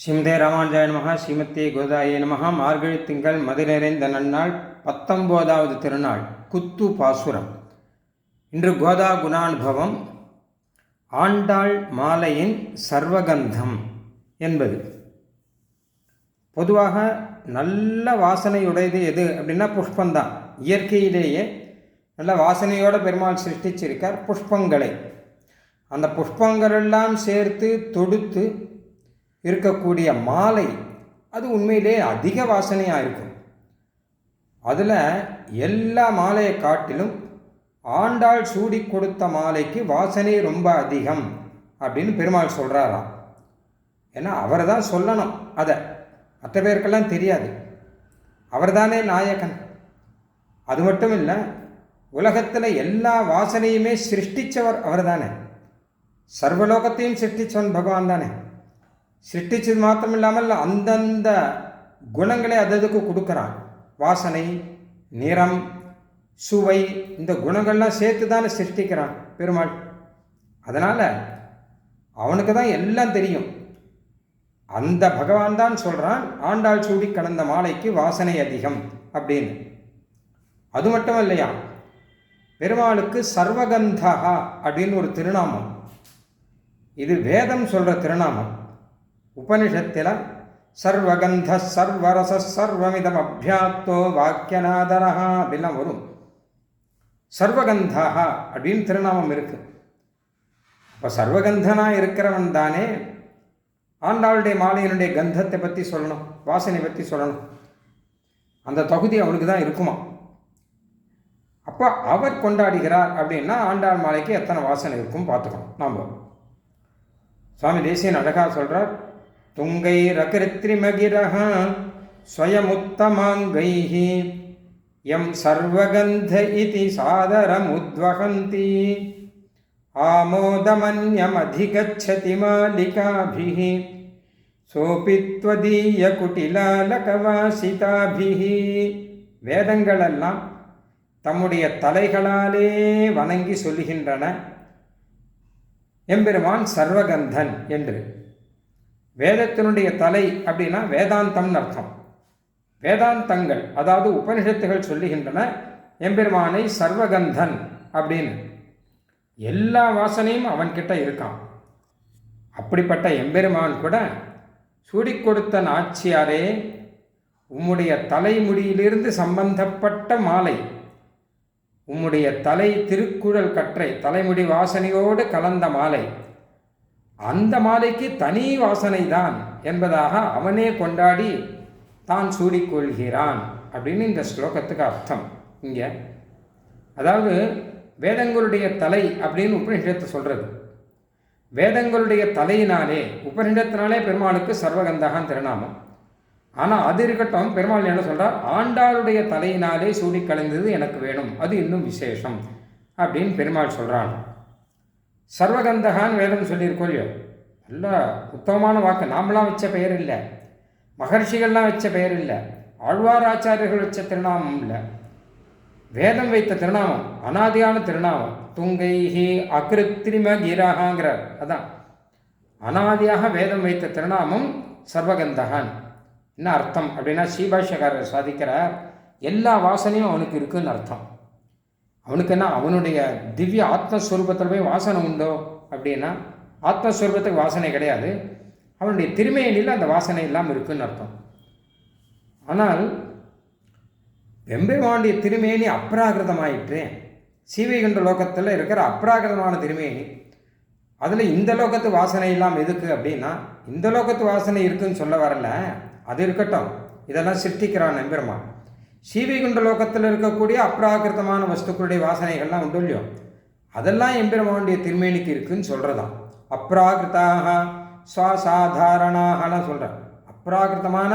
ஸ்ரீமதே ராமானுஜாய நமகா ஸ்ரீமத்தே கோதாய நமகா மார்கழி திங்கள் மது நிறைந்த நன்னாள் பத்தொம்போதாவது திருநாள் குத்து பாசுரம். இன்று கோதா குணானுபவம் ஆண்டாள் மாலையின் சர்வகந்தம் என்பது. பொதுவாக நல்ல வாசனையுடையது எது அப்படின்னா புஷ்பந்தான். இயற்கையிலேயே நல்ல வாசனையோட பெருமாள் சிருஷ்டிச்சிருக்கார் புஷ்பங்களை. அந்த புஷ்பங்களெல்லாம் சேர்த்து தொடுத்து இருக்கக்கூடிய மாலை அது உண்மையிலே அதிக வாசனையாக இருக்கும். அதில் எல்லா மாலையை காட்டிலும் ஆண்டாள் சூடி கொடுத்த மாலைக்கு வாசனை ரொம்ப அதிகம் அப்படின்னு பெருமாள் சொல்கிறாராம் ஏன்னா அவர் தான் சொல்லணும் அதை. மற்ற பேருக்கெல்லாம் தெரியாது. அவர்தானே நாயகன். அது மட்டும் இல்லை உலகத்தில் எல்லா வாசனையுமே சிருஷ்டித்தவர் அவர் தானே சர்வலோகத்தையும் சிருஷ்டித்தவன் பகவான் தானே சிருஷ்டிச்சது மாத்திரம் இல்லாமல் அந்தந்த குணங்களை அததுக்கு கொடுக்குறான் வாசனை நிறம் சுவை இந்த குணங்கள்லாம் சேர்த்து தானே சிருஷ்டிக்கிறான் பெருமாள். அதனால் அவனுக்கு தான் எல்லாம் தெரியும். அந்த பகவான் தான் சொல்கிறான் ஆண்டாள் சூடி கலந்த மாலைக்கு வாசனை அதிகம் அப்படின்னு. அது மட்டும் இல்லையா? பெருமாளுக்கு சர்வகந்தகா அப்படின்னு ஒரு திருநாமம். இது வேதம் சொல்கிற திருநாமம். உபனிஷத்தில் சர்வகந்த சர்வரச சர்வமிதம் அபியாத்தோ வாக்கியநாதரா அப்படின்லாம் வரும். சர்வகந்தா அப்படின்னு திருநாமம் இருக்கு. இப்போ சர்வகந்தனாக இருக்கிறவன் தானே ஆண்டாளுடைய மாலையினுடைய கந்தத்தை பற்றி சொல்லணும் வாசனை பற்றி சொல்லணும். அந்த தகுதி அவனுக்கு தான் இருக்குமா? அப்போ அவர் கொண்டாடுகிறார் அப்படின்னா ஆண்டாள் மாலைக்கு எத்தனை வாசனை இருக்கும் பார்த்துக்கணும். நாம். சுவாமி தேசியன் அழகாக சொல்கிறார் तुङ्गैरकृत्रिमगिरः स्वयमुत्तमाङ्गैः यं सर्वगन्ध इति सादरमुद्वहन्ति आमोदमन्यमधिगच्छति मालिकाभिः सोऽपि त्वदीयकुटिलालकवासिताभिः வேதங்களெல்லாம் தம்முடைய தலைகளாலே வணங்கி சொல்லுகின்றன எம்பெருமான் சர்வகந்தன் என்று வேதத்தினுடைய தலை அப்படின்னா வேதாந்தம்னு அர்த்தம். வேதாந்தங்கள் அதாவது உபனிஷத்துகள் சொல்லுகின்றன எம்பெருமானை சர்வகந்தன் அப்படின்னு. எல்லா வாசனையும் அவன்கிட்ட இருக்கான். அப்படிப்பட்ட எம்பெருமான் கூட சூடி கொடுத்த நாச்சியாரே உம்முடைய தலைமுடியிலிருந்து சம்பந்தப்பட்ட மாலை உம்முடைய தலை திருக்குழல் கற்றை தலைமுடி வாசனையோடு கலந்த மாலை அந்த மாலைக்கு தனி வாசனை தான் என்பதாக அவனே கொண்டாடி தான் சூடிக்கொள்கிறான் அப்படின்னு இந்த ஸ்லோகத்துக்கு அர்த்தம். இங்கே அதாவது வேதங்களுடைய தலை அப்படின்னு உபநிஷத்தை சொல்கிறது வேதங்களுடைய தலையினாலே உபநிஷத்தினாலே பெருமாளுக்கு சர்வகந்தகான் திருநாமம். ஆனால் அது இருக்கட்டும் பெருமாள் என்ன சொல்கிறார் ஆண்டாளுடைய தலையினாலே சூடி கலைந்தது எனக்கு வேணும் அது இன்னும் விசேஷம் அப்படின்னு பெருமாள் சொல்கிறான் சர்வகந்தகான் வேதம் சொல்லியிருக்கோம் இல்லையோ? நல்ல உத்தமமான வாக்கு. நாமளாம் வச்ச பெயர் இல்லை. மகர்ஷிகள்லாம் வச்ச பெயர் இல்லை. ஆழ்வார் ஆச்சாரியர்கள் வச்ச திருநாமம் இல்லை. வேதம் வைத்த திருநாமம் அனாதியான திருநாமம் துங்கைஹி அகிருத்திரிம கீராகாங்கிறார். அதான். அனாதியாக வேதம் வைத்த திருநாமம் சர்வகந்தகான். என்ன அர்த்தம் அப்படின்னா ஸ்ரீபாஷ்யக்காரர் சாதிக்கிறார். எல்லா வாசனையும் அவனுக்கு இருக்குன்னு அர்த்தம். அவனுக்கு என்ன அவனுடைய திவ்ய ஆத்மஸ்வரூபத்தில் போய் வாசனை உண்டோ? அப்படின்னா ஆத்மஸ்வரூபத்துக்கு வாசனை கிடையாது. அவனுடைய திருமையினில் அந்த வாசனை இல்லாமல் இருக்குன்னு அர்த்தம். ஆனால் வெம்பெருமானுடைய திருமேனி அப்ராகிருதமாயிற்று சீவைகண்ட லோகத்தில் இருக்கிற அப்ராகிருதமான திருமேனி அதில் இந்த லோகத்து வாசனை இல்லாமல் எதுக்கு அப்படின்னா இந்த லோகத்து வாசனை இருக்குன்னு சொல்ல வரல. அது இருக்கட்டும். இதெல்லாம் சிருஷ்டிக்கிறான் நம்பெருமான் சீவைகுண்ட லோகத்தில் இருக்கக்கூடிய அப்ராகிருதமான வஸ்துக்களுடைய வாசனைகள்லாம் உண்டு இல்லையோ? அதெல்லாம் எம்பெருமானுடைய திருமேனிக்கு இருக்குன்னு சொல்கிறதாம் அப்ராகிருத்தாக சுவாசாதாரணாகலாம் சொல்கிறேன் அப்ராகிருத்தமான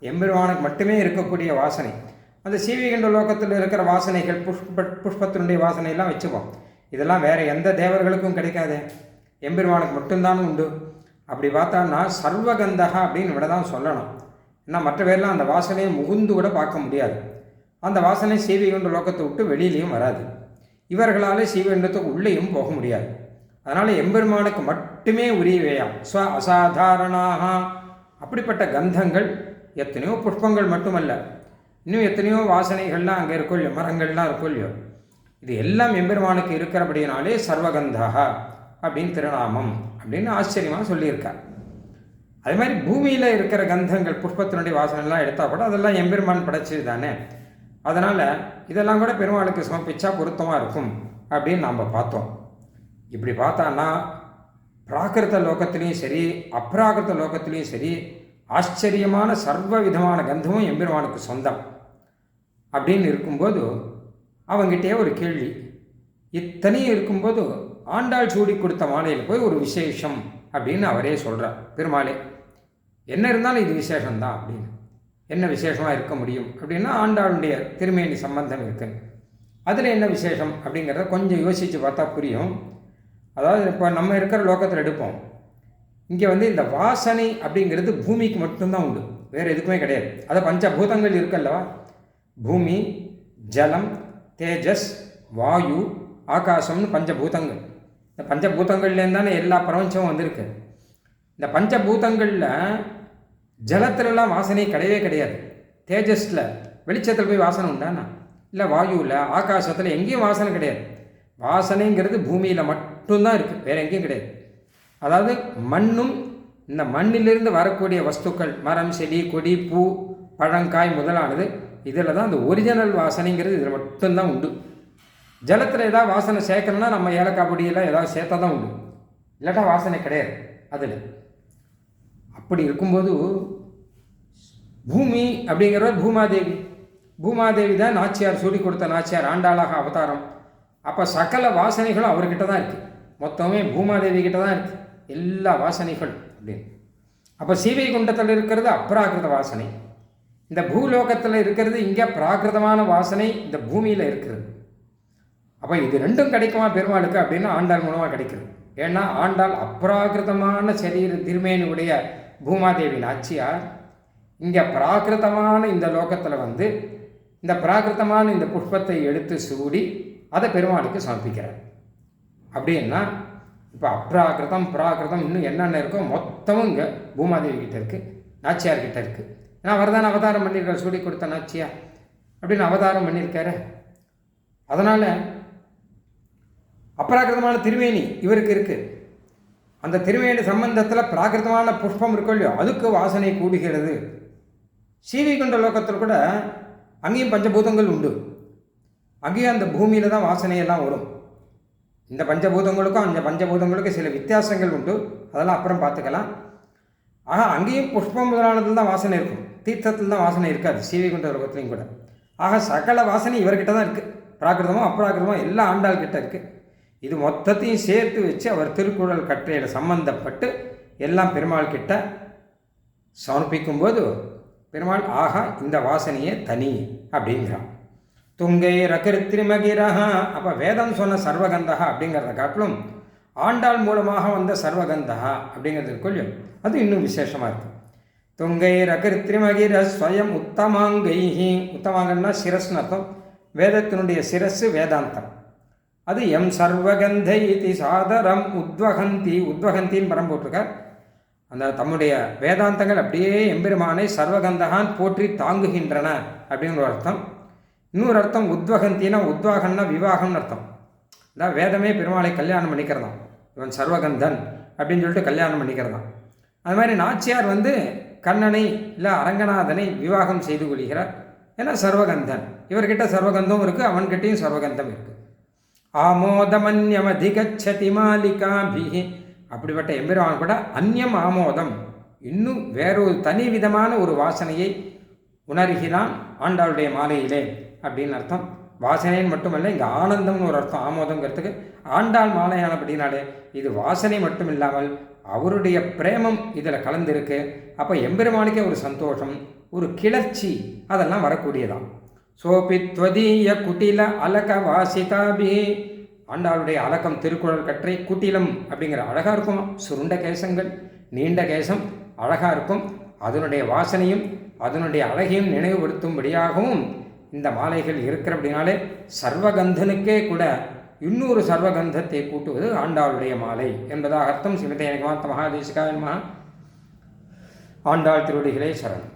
எம்பெருமானுக்கு மட்டுமே இருக்கக்கூடிய வாசனை. அந்த சீவிகண்ட லோகத்தில் இருக்கிற வாசனைகள் புஷ்ப புஷ்பத்தினுடைய வாசனையெல்லாம் வச்சுப்போம். இதெல்லாம் வேறு எந்த தேவர்களுக்கும் கிடைக்காதே. எம்பெருமானுக்கு மட்டும்தான் உண்டு. அப்படி பார்த்தோம்னா சர்வகந்தகா அப்படின்னு விட தான் சொல்லணும். ஆனால் மற்ற பேர்லாம் அந்த வாசனையை முகுந்து கூட பார்க்க முடியாது. அந்த வாசனை சீவிகண்ட லோக்கத்தை விட்டு வெளியிலையும் வராது. இவர்களால் சீவகண்டத்துக்கு உள்ளேயும் போக முடியாது. அதனால் எம்பெருமானுக்கு மட்டுமே உரியவையாம். ஸ்வ அசாதாரணாக. அப்படிப்பட்ட கந்தங்கள் எத்தனையோ புஷ்பங்கள் மட்டுமல்ல. இன்னும் எத்தனையோ வாசனைகள்லாம் அங்கே இருக்கும் இல்லையோ மரங்கள்லாம் இருக்கும் இல்லையோ. இது எல்லாம் எம்பெருமானுக்கு இருக்கிறபடினாலே சர்வகந்தா அப்படின்னு திருநாமம் அப்படின்னு ஆச்சரியமாக சொல்லியிருக்கார். அதே மாதிரி பூமியில் இருக்கிற கந்தங்கள் புஷ்பத்தினுடைய வாசனைலாம் எடுத்தால் கூட அதெல்லாம் எம்பெருமான் படைச்சது தானே அதனால் இதெல்லாம் கூட பெருமாளுக்கு சமர்ப்பிச்சா பொருத்தமாக இருக்கும் அப்படின்னு நாம் பார்த்தோம். இப்படி பார்த்தான்னா பிராகிருத லோகத்திலையும் சரி அப்ராகிருத லோகத்திலையும் சரி ஆச்சரியமான சர்வ விதமான கந்தமும் எம்பெருமானுக்கு சொந்தம் அப்படின்னு இருக்கும்போது அவங்கிட்டே ஒரு கேள்வி. இத்தனையும் இருக்கும்போது ஆண்டாள் சூடி கொடுத்த மாலையில் போய் ஒரு விசேஷம் அப்படின்னு அவரே சொல்கிறார் பெருமாளே என்ன இருந்தாலும் இது விசேஷம்தான் அப்படின்னு. என்ன விசேஷமாக இருக்க முடியும்? அப்படின்னா ஆண்டாளுடைய திருமேனி சம்பந்தம் இருக்குன்னு அதில் என்ன விசேஷம் அப்படிங்கிறத கொஞ்சம் யோசித்து பார்த்தா புரியும். அதாவது இப்போ நம்ம இருக்கிற லோகத்தில் எடுப்போம். இங்கே வந்து இந்த வாசனை அப்படிங்கிறது பூமிக்கு மட்டும்தான் உண்டு. வேறு எதுக்குமே கிடையாது. அதை பஞ்சபூதங்கள் இருக்குல்லவா? பூமி ஜலம் தேஜஸ் வாயு ஆகாசம்னு பஞ்சபூதங்கள். இந்த பஞ்சபூதங்கள்லேருந்து தானே எல்லா பிரபஞ்சமும் வந்திருக்கு. இந்த பஞ்சபூதங்களில் ஜலத்திலலாம் வாசனை கிடையவே கிடையாது. தேஜஸில் வெளிச்சத்தில் போய் வாசனை உண்டானா இல்லை வாயுவில் ஆகாசத்தில் எங்கேயும் வாசனை கிடையாது. வாசனைங்கிறது பூமியில் மட்டும்தான் இருக்குது வேறு எங்கேயும் கிடையாது. அதாவது மண்ணும் இந்த மண்ணிலிருந்து வரக்கூடிய வஸ்துக்கள் மரம் செடி கொடி பூ பழங்காய் முதலானது இதில் தான் அந்த ஒரிஜினல் வாசனைங்கிறது இதில் மட்டும்தான் உண்டு. ஜலத்தில் ஏதாவது வாசனை சேர்க்கணும்னா நம்ம ஏலக்காய் பொடியெல்லாம் ஏதாவது சேர்த்தா தான் உண்டு. இல்லாட்டா வாசனை கிடையாது அதில். அப்படி இருக்கும்போது பூமி அப்படிங்கிறவர் பூமாதேவி. பூமாதேவி தான் நாச்சியார் சொல்லி கொடுத்த நாச்சியார் ஆண்டாளாக அவதாரம். அப்போ சகல வாசனைகளும் அவர்கிட்ட தான் இருக்குது மொத்தமே பூமாதேவி கிட்ட தான் இருக்குது எல்லா வாசனைகள் அப்படின்னு. அப்போ சீவை குண்டத்தில் இருக்கிறது அப்ராகிருத வாசனை. இந்த பூலோகத்தில் இருக்கிறது இங்கே பிராகிருதமான வாசனை இந்த பூமியில் இருக்கிறது அப்போ இது ரெண்டும் கிடைக்குமா பெருமாளுக்கு அப்படின்னா ஆண்டாள் மூலமாக கிடைக்கிறது ஏன்னா ஆண்டாள் அப்ராகிருதமான சரீர திருமேனியுடைய பூமாதேவி நாச்சியார் இங்கே பிராகிருதமான இந்த லோகத்தில் வந்து இந்த பிராகிருதமான இந்த புஷ்பத்தை எடுத்து சூடி அதை பெருமாளுக்கு சமர்ப்பிக்கிறார். அப்படின்னா இப்போ அப்ராகிருதம் பிராகிருதம் இன்னும் என்னென்ன இருக்கோ மொத்தமும் இங்கே பூமாதேவி கிட்ட இருக்குது நாச்சியார் கிட்ட இருக்குது ஏன்னா அவர் தான் அவதாரம் பண்ணியிருக்கார் சூடி கொடுத்த நாச்சியா அப்படின்னு அவதாரம் பண்ணியிருக்காரு அதனால் அப்ராகிருதமான திருவேணி இவருக்கு இருக்குது அந்த திருமேடு சம்பந்தத்தில் பிராகிருதமான புஷ்பம் இருக்கோ இல்லையோ அதுக்கு வாசனை கூடுகிறது. சீவிகுண்ட லோகத்தில் கூட அங்கேயும் பஞ்சபூதங்கள் உண்டு. அங்கேயும் அந்த பூமியில் தான் வாசனையெல்லாம் வரும். இந்த பஞ்சபூதங்களுக்கும் அந்த பஞ்சபூதங்களுக்கும் சில வித்தியாசங்கள் உண்டு. அதெல்லாம் அப்புறம் பார்த்துக்கலாம். ஆக அங்கேயும் புஷ்பம் முதலானதில் தான் வாசனை இருக்கும். தீர்த்தத்தில் தான் வாசனை இருக்காது சீவிகுண்ட லோகத்துலையும் கூட. ஆக சகல வாசனை இவர்கிட்ட தான் இருக்குது பிராகிருதமும் அப்ராகிருதமோ எல்லா ஆண்டாள் கிட்ட இருக்குது இது மொத்தத்தையும் சேர்த்து வச்சு அவர் திருக்குறள் கட்டளையில் சம்பந்தப்பட்டு எல்லாம் பெருமாள் கிட்ட சமர்ப்பிக்கும்போது பெருமாள் ஆகா இந்த வாசனையே தனி அப்படிங்கிறான். துங்கை ரகிருத்திரிமகிரஹா அப்போ வேதம் சொன்ன சர்வகந்தகா அப்படிங்கிறத காட்டிலும் ஆண்டாள் மூலமாக வந்த சர்வகந்தகா அப்படிங்கிறது கொள்ளும் அது இன்னும் விசேஷமாக இருக்குது துங்கை ரகிருத்திரிமகிர ஸ்வயம் உத்தமாங்கைஹி உத்தமாங்கன்னா சிரஸ்னு அர்த்தம். வேதத்தினுடைய சிரஸ்ஸு வேதாந்தம். அது எம் சர்வகந்தை இது சாதரம் உத்வகந்தி. உத்வகந்தின்னு பரம் போட்டிருக்கார். அந்த தம்முடைய வேதாந்தங்கள் அப்படியே எம்பெருமானை சர்வகந்தகான் போற்றி தாங்குகின்றன அப்படின்னு ஒரு அர்த்தம். இன்னொரு அர்த்தம் உத்வகந்தினா உத்வாகம்னா விவாகம்னு அர்த்தம். அதான் வேதமே பெருமாளை கல்யாணம் பண்ணிக்கிறதான் இவன் சர்வகந்தன் அப்படின்னு சொல்லிட்டு கல்யாணம் பண்ணிக்கிறதான் அது மாதிரி நாச்சியார் வந்து கண்ணனை இல்லை அரங்கநாதனை விவாகம் செய்து கொள்கிறார். ஏன்னா சர்வகந்தன். இவர்கிட்ட சர்வகந்தம் இருக்குது அவன்கிட்டையும் சர்வகந்தம் இருக்குது ஆமோதமன்யமதிகச்சதி மாலிகாபிஹி அப்படிப்பட்ட எம்பெருமான் கூட அந்யம் ஆமோதம். இன்னும் வேறொரு தனி விதமான ஒரு வாசனையை உணர்கிறான் ஆண்டாளுடைய மாலையிலே அப்படின்னு அர்த்தம். வாசனைன்னு மட்டுமல்ல இங்கே ஆனந்தம்னு ஒரு அர்த்தம் ஆமோதங்கிறதுக்கு ஆண்டாள் மாலையானபடினாலே இது வாசனை மட்டும் இல்லாமல் அவருடைய பிரேமம் இதில் கலந்துருக்கு. அப்போ எம்பெருமானுக்கே ஒரு சந்தோஷம் ஒரு கிளர்ச்சி அதெல்லாம் வரக்கூடியதான் சோபி துவதீய குட்டில அலக வாசிதாபி ஆண்டாளுடைய அலக்கம் திருக்குறள் கற்றை குட்டிலம் அப்படிங்கிற அழகாக இருக்கும். சுருண்ட கேசங்கள் நீண்ட கேசம் அழகாக இருக்கும். அதனுடைய வாசனையும் அதனுடைய அழகையும் நினைவுபடுத்தும்படியாகவும் இந்த மாலைகள் இருக்கிறபடினாலே சர்வகந்தனுக்கே கூட இன்னொரு சர்வகந்தத்தை கூட்டுவது ஆண்டாளுடைய மாலை என்பதாக அர்த்தம். சிவதேனகமாத்த மகாதேசிகாய மகா ஆண்டாள் திருவடிகளே சரணம்.